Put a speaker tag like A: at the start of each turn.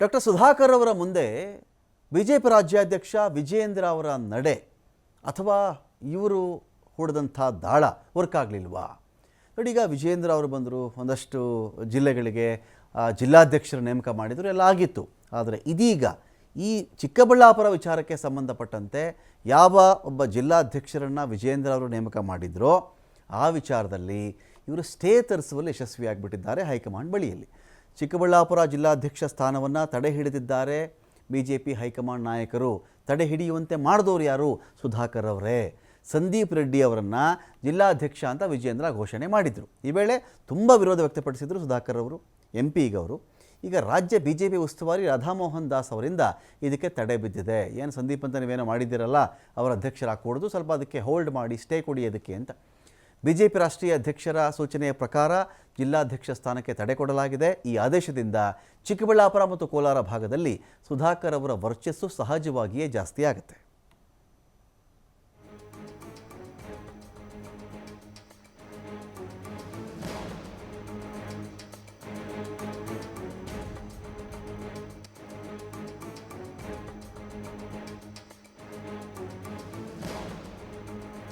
A: Doctor Sudhakar ಅವರ ಮುಂದೆ B J P ರಾಜ್ಯಾಧ್ಯಕ್ಷ ವಿಜಯೇಂದ್ರ ಅವರ ನಡೆ ಅಥವಾ ಇವರು ಹೊಡೆದಂಥ ದಾಳ ವರ್ಕ್ ಆಗಲಿಲ್ವಾ? ನೋಡಿ, ಈಗ ವಿಜಯೇಂದ್ರ ಅವರು ಬಂದರು, ಒಂದಷ್ಟು ಜಿಲ್ಲೆಗಳಿಗೆ ಜಿಲ್ಲಾಧ್ಯಕ್ಷರ ನೇಮಕ ಮಾಡಿದರು, ಎಲ್ಲ ಆಗಿತ್ತು. ಆದರೆ ಇದೀಗ ಈ ಚಿಕ್ಕಬಳ್ಳಾಪುರ ವಿಚಾರಕ್ಕೆ ಸಂಬಂಧಪಟ್ಟಂತೆ ಯಾವ ಒಬ್ಬ ಜಿಲ್ಲಾಧ್ಯಕ್ಷರನ್ನು ವಿಜಯೇಂದ್ರ ಅವರು ನೇಮಕ ಮಾಡಿದ್ರೋ, ಆ ವಿಚಾರದಲ್ಲಿ ಇವರು ಸ್ಟೇ ತರಿಸುವಲ್ಲಿ ಯಶಸ್ವಿಯಾಗಿಬಿಟ್ಟಿದ್ದಾರೆ ಹೈಕಮಾಂಡ್ ಬಳಿಯಲ್ಲಿ. ಚಿಕ್ಕಬಳ್ಳಾಪುರ ಜಿಲ್ಲಾಧ್ಯಕ್ಷ ಸ್ಥಾನವನ್ನು ತಡೆ ಹಿಡಿದಿದ್ದಾರೆ ಬಿ ಜೆ ಪಿ ಹೈಕಮಾಂಡ್ ನಾಯಕರು. ತಡೆ ಹಿಡಿಯುವಂತೆ ಮಾಡಿದವರು ಯಾರು? ಸುಧಾಕರ್ ಅವರೇ. ಸಂದೀಪ್ ರೆಡ್ಡಿ ಅವರನ್ನು ಜಿಲ್ಲಾಧ್ಯಕ್ಷ ಅಂತ ವಿಜಯೇಂದ್ರ ಘೋಷಣೆ ಮಾಡಿದರು. ಈ ವೇಳೆ ತುಂಬ ವಿರೋಧ ವ್ಯಕ್ತಪಡಿಸಿದರು ಸುಧಾಕರ್ ಅವರು, ಎಂ ಪಿ ಈಗ ಈಗ ರಾಜ್ಯ ಬಿ ಜೆ ಪಿ ಉಸ್ತುವಾರಿ ರಾಧಾಮೋಹನ್ ದಾಸ್ ಅವರಿಂದ ಇದಕ್ಕೆ ತಡೆ ಬಿದ್ದಿದೆ. ಏನು ಸಂದೀಪ್ ಅಂತ ನೀವೇನೋ ಮಾಡಿದ್ದೀರಲ್ಲ, ಅವರ ಅಧ್ಯಕ್ಷರಾಗಕೂಡದು ಸ್ವಲ್ಪ ಅದಕ್ಕೆ ಹೋಲ್ಡ್ ಮಾಡಿ ಸ್ಟೇ ಕೊಡಿ ಅದಕ್ಕೆ ಅಂತ. ಬಿ ಜೆ ಪಿ ರಾಷ್ಟ್ರೀಯ ಅಧ್ಯಕ್ಷರ ಸೂಚನೆಯ ಪ್ರಕಾರ ಜಿಲ್ಲಾಧ್ಯಕ್ಷ ಸ್ಥಾನಕ್ಕೆ ತಡೆ ಕೊಡಲಾಗಿದೆ. ಈ ಆದೇಶದಿಂದ ಚಿಕ್ಕಬಳ್ಳಾಪುರ ಮತ್ತು ಕೋಲಾರ ಭಾಗದಲ್ಲಿ ಸುಧಾಕರ್ ಅವರ ವರ್ಚಸ್ಸು ಸಹಜವಾಗಿಯೇ ಜಾಸ್ತಿ ಆಗುತ್ತೆ